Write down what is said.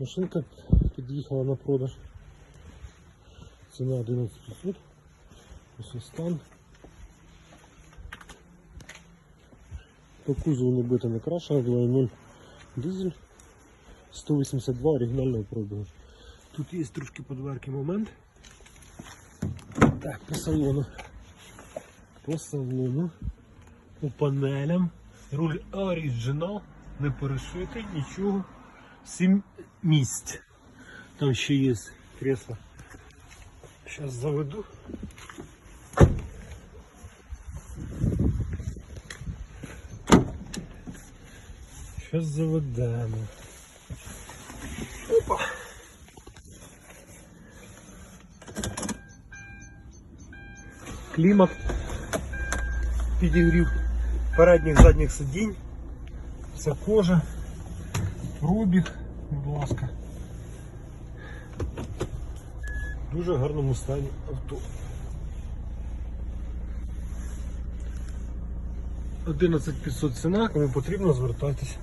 Машинка під'їхала на продаж. Ціна 11500. Ось стан. По кузову не бита не крашена, 2.0 дизель. 182 оригінального пробігу. Тут є трошки подверки момент. Так, по салону. По салону. По панелям. Руль оригінал, не перешитий, нічого. Сім місць. Там ще є кресло. Зараз заведу. Зараз заведемо. Опа. Клімат підігрів передніх задніх сидінь. Це кожа, Пробіг, будь ласка. В Дуже гарному стані авто. 11500 ціна, кому потрібно звертатись.